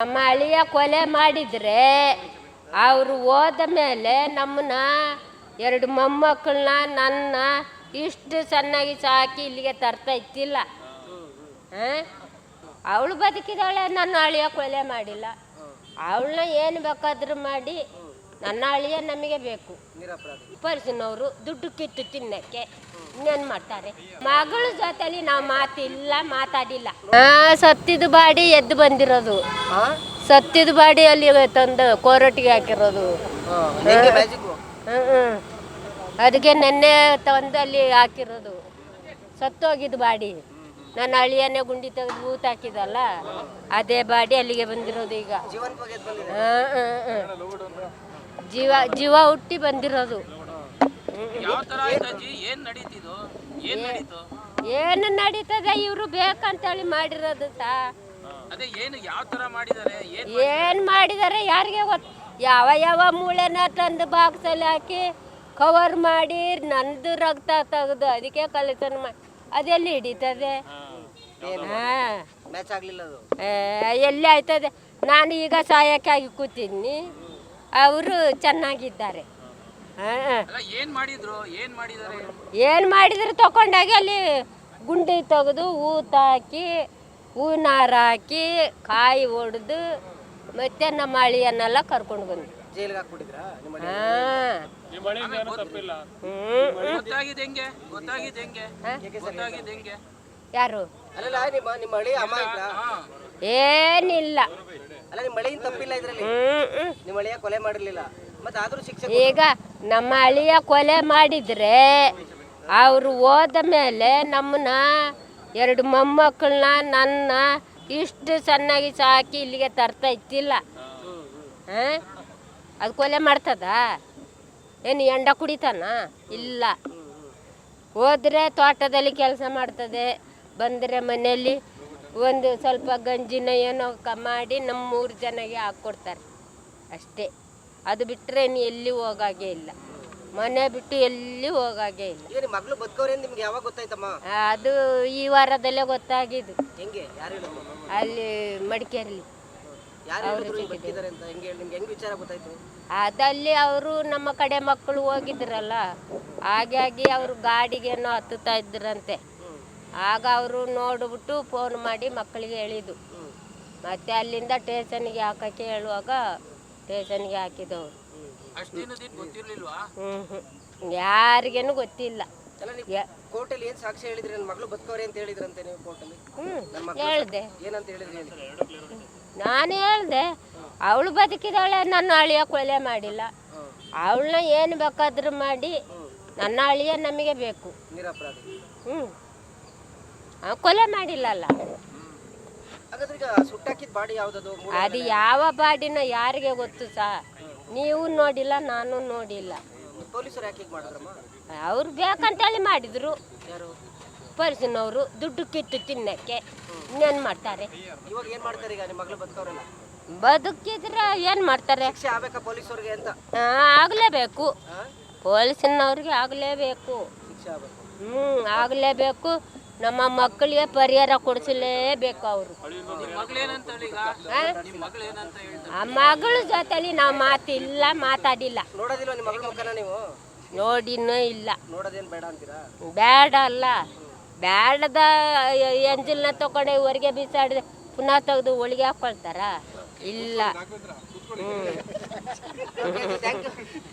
ನಮ್ಮ ಅಳಿಯ ಕೊಲೆ ಮಾಡಿದ್ರೆ ಅವರು ಹೋದ ಮೇಲೆ ನಮ್ಮನ್ನ ಎರಡು ಮೊಮ್ಮಕ್ಕಳನ್ನ ನನ್ನ ಇಷ್ಟು ಚೆನ್ನಾಗಿ ಸಾಕಿ ಇಲ್ಲಿಗೆ ತರ್ತಾ ಇತ್ತಿಲ್ಲ ಅವಳು ಬದುಕಿದಾಳೆ, ನನ್ನ ಅಳಿಯ ಕೊಲೆ ಮಾಡಿಲ್ಲ. ಅವಳನ್ನ ಏನು ಬೇಕಾದ್ರೂ ಮಾಡಿ ನನ್ನ ಅಳಿಯ ನಮಗೆ ಬೇಕು. ಪರಿಸಿನವರು ದುಡ್ಡು ಕಿತ್ತು ತಿನ್ನಕ್ಕೆ ಇನ್ನೇನು ಮಾಡ್ತಾರೆ? ಮಗಳ ಜೊತೆಲಿ ನಾವು ಮಾತಿಲ್ಲ ಮಾತಾಡಿಲ್ಲ. ಆ ಸತ್ತಿದ ಬಾಡಿ ಎದ್ದು ಬಂದಿರೋದು. ಹಾ ಸತ್ತಿದ ಬಾಡಿ ಅಲ್ಲಿ ತಂದು ಕೋರಟಿಗೆ ಹಾಕಿರೋದು. ಅದಕ್ಕೆ ನೆನ್ನೆ ತಂದು ಅಲ್ಲಿ ಹಾಕಿರೋದು. ಸತ್ತೋಗಿದ್ದು ಬಾಡಿ. ನನ್ನ ಅಳಿಯನೇ ಗುಂಡಿ ತೆಗೆದು ಊತ ಹಾಕಿದಲ್ಲ ಅದೇ ಬಾಡಿ ಅಲ್ಲಿಗೆ ಬಂದಿರೋದು ಈಗ. ಜೀವ ಜೀವ ಹುಟ್ಟಿ ಬಂದಿರೋದು. ಯಾವ ತರ ಏನ್ ನಡೀತಿದು? ಏನ್ ನಡೀತು? ಏನು ನಡೀತದೆ ಇವರು ಬೇಕಂತೇಳಿ ಮಾಡಿರೋದು ಸಾ ಅದೇ ಏನು ಯಾವ ತರ ಮಾಡಿದಾರೆ ಏನ್ ಏನು ಮಾಡಿದ್ದಾರೆ ಯಾರಿಗೆ ಗೊತ್ತು ಯಾವ ಯಾವ ಮೂಳೆನ ತಂದು ಬಾಕ್ಸಲ್ಲಿ ಹಾಕಿ ಕವರ್ ಮಾಡಿ ನಂದು ರಕ್ತ ತೆಗೆದು ಅದಕ್ಕೆ ಕಲಿತನ ಮಾಡಿ ಅದೆಲ್ಲಿ ಹಿಡಿತದೆ? ಮ್ಯಾಚ್ ಆಗ್ಲಿಲ್ಲ ಅದು. ಎಲ್ಲಿ ಆಯ್ತದೆ? ನಾನು ಈಗ ಸಹಾಯಕ್ಕಾಗಿ ಕೂತಿದ್ದೀನಿ ಅವರು ಚೆನ್ನಾಗಿದ್ದಾರೆ. ಏನ್ ಮಾಡಿದ್ರು? ಏನು ಮಾಡಿದ್ರು ತಗೊಂಡಾಗಿ ಅಲ್ಲಿ ಗುಂಡಿ ತೆಗೆದು ಊತ ಹಾಕಿ ಹೂನಾರ ಹಾಕಿ ಕಾಯಿ ಹೊಡೆದು ಮತ್ತೆ ನಮ್ಮ ಅಳಿಯನ್ನೆಲ್ಲ ಕರ್ಕೊಂಡು ಬಂದು ಜೈಲಿಗೆ ಹಾಕ್ಬಿಟ್ಟಿದ್ರಾ? ನಿಮ್ಮ ಮನೆ ಹಾಂ. ಹ್ಞೂ ಹೆಂಗೆ? ಗೊತ್ತಾಗಿದ್ ಹೆಂಗೆ? ಗೊತ್ತಾಗಿದ್ ಹೆಂಗೆ? ಯಾರು? ಅಲ್ಲಲ್ಲ ನಿಮ್ಮ ನಿಮ್ಮ ಹಳಿ ಅಮ್ಮ ಇದ್ರ ಹಾ ಏನಿಲ್ಲ. ಅಲ್ಲ ನಿಮ್ಮ ಹಳಿಯಿಂದ ತಪ್ಪಿಲ್ಲ ಇದ್ರಲ್ಲಿ? ಹ್ಮ್, ಹ್ಮ್. ನಿಮ್ಮ ಹಳಿಯ ಕೊಲೆ ಮಾಡಿರ್ಲಿಲ್ಲ. ಮತ್ತೆ ಆದ್ರೂ ಶಿಕ್ಷೆ ಈಗ ನಮ್ಮ ಅಳಿಯ ಕೊಲೆ ಮಾಡಿದ್ರೆ ಅವರು ಹೋದ ಮೇಲೆ ನಮ್ಮನ್ನ ಎರಡು ಮೊಮ್ಮಕ್ಕಳನ್ನ ನನ್ನ ಇಷ್ಟು ಚೆನ್ನಾಗಿ ಸಾಕಿ ಇಲ್ಲಿಗೆ ತರ್ತಾ ಇತ್ತಿಲ್ಲ ಹಾಂ? ಅದು ಕೊಲೆ ಮಾಡ್ತದ? ಏನು ಎಂಡ ಕುಡಿತಾನ? ಇಲ್ಲ. ಹೋದ್ರೆ ತೋಟದಲ್ಲಿ ಕೆಲಸ ಮಾಡ್ತದೆ. ಬಂದರೆ ಮನೆಯಲ್ಲಿ ಒಂದು ಸ್ವಲ್ಪ ಗಂಜಿನ ಏನೋ ಕ ಮಾಡಿ ನಮ್ಮ ಮೂರು ಜನಗೆ ಹಾಕ್ಕೊಡ್ತಾರೆ ಅಷ್ಟೇ. ಅದು ಬಿಟ್ಟರೆ ಇನ್ನು ಎಲ್ಲಿ ಹೋಗಾಗೆ ಇಲ್ಲ. ಮನೆ ಬಿಟ್ಟು ಎಲ್ಲಿ ಹೋಗಾಗೆ ಇಲ್ಲ. ಈಗ ನಿಮ್ಮ ಮಗಳು ನಿಮ್ಗೆ ಯಾವಾಗ ಗೊತ್ತಾಯ್ತಮ್ಮ? ಅದು ಈ ವಾರದಲ್ಲೇ ಗೊತ್ತಾಗಿದ್ದು. ಹೆಂಗೆ? ಯಾರು ಹೇಳಿದ್ರು? ಅಲ್ಲಿ ಮಡಿಕೇರಿಲಿ. ಯಾರು ಹೇಳಿದ್ರು ಹಿಂಗ್ ಬದುಕಿದ್ದಾರೆ ಅಂತ? ಹೆಂಗೆ ಹೇಳಿ? ನಿಮ್ಗೆ ಹೆಂಗ್ ವಿಚಾರ ಗೊತ್ತಾಯ್ತು? ಅದಲ್ಲಿ ಅವರು ನಮ್ಮ ಕಡೆ ಮಕ್ಕಳು ಹೋಗಿದ್ರಲ್ಲ ಹಾಗಾಗಿ ಅವರು ಗಾಡಿಗೇನೋ ಹತ್ತುತ್ತಾ ಇದ್ರಂತೆ. ಆಗ ಅವರು ನೋಡ್ಬಿಟ್ಟು ಫೋನ್ ಮಾಡಿ ಮಕ್ಕಳಿಗೆ ಹೇಳಿದ್ದು. ಮತ್ತೆ ಅಲ್ಲಿಂದ ಟೇಷನ್ಗೆ ಹಾಕಕ್ಕೆ ಹೇಳುವಾಗ ಟೇಷನ್ಗೆ ಹಾಕಿದವರು. ಹ್ಞೂ ಯಾರಿಗೇನು ಗೊತ್ತಿಲ್ಲ. ಅಲ್ಲ ಕೋರ್ಟಲ್ಲಿ ಏನ್ ಸಾಕ್ಷಿ ಹೇಳಿದ್ರಿ? ನನ್ನ ಮಗಳು ಬದುಕವ್ರೆ ಅಂತ ಹೇಳಿದ್ರಂತೆ ನೀವು ಕೋರ್ಟಲ್ಲಿ? ಹ್ಞೂ ಹೇಳ್ದೆ. ಏನಂತ ಹೇಳಿದ್ರಿ ಹೇಳಿ? ನಾನು ಹೇಳ್ದೆ ಅವಳು ಬದುಕಿದವಳೆ ನನ್ನ ಅಳಿಯ ಕೊಲೆ ಮಾಡಿಲ್ಲ. ಅವಳನ್ನ ಏನು ಬೇಕಾದ್ರೂ ಮಾಡಿ ನನ್ನ ಅಳಿಯ ನಮಗೆ ಬೇಕು. ಹ್ಞೂ ಕೊಲೆ ಮಾಡಿಲ್ಲಲ್ಲ. ಅದು ಯಾವ ಬಾಡಿನ ಯಾರಿಗೆ ಗೊತ್ತು ಸಾ? ನೀವು ನೋಡಿಲ್ಲ ನಾನು ನೋಡಿಲ್ಲ. ಅವ್ರು ಬೇಕಂತೇಳಿ ಮಾಡಿದ್ರು. ಪರ್ಸನವರು ದುಡ್ಡು ಕಿತ್ತು ತಿನ್ನಕ್ಕೆ ಇನ್ನೇನ್ ಮಾಡ್ತಾರೆ? ಬದುಕಿದ್ರೆ ಏನ್ ಮಾಡ್ತಾರೆ? ಆಗ್ಲೇಬೇಕು? ಪೊಲೀಸಿನವ್ರಿಗೆ ಆಗಲೇಬೇಕು. ಹ್ಞೂ ಆಗಲೇಬೇಕು. ನಮ್ಮ ಮಕ್ಕಳಿಗೆ ಪರಿಹಾರ ಕೊಡಿಸಲೇಬೇಕು ಅವರು. ಆ? ಮಗಳ ಜೊತೆಲಿ ನಾವು ಮಾತಿಲ್ಲ ಮಾತಾಡಿಲ್ಲ. ನೋಡಿನೂ ಇಲ್ಲ. ಬೇಡ ಅಲ್ಲ. ಬೇಡದ ಎಂಜಿಲ್ನ ತಗೊಂಡು ಹೊರಗೆ ಬಿಸಾಡಿದ್ರೆ ಪುನಃ ತೆಗೆದು ಒಳಗೆ ಹಾಕೊಳ್ತಾರ? ಇಲ್ಲ.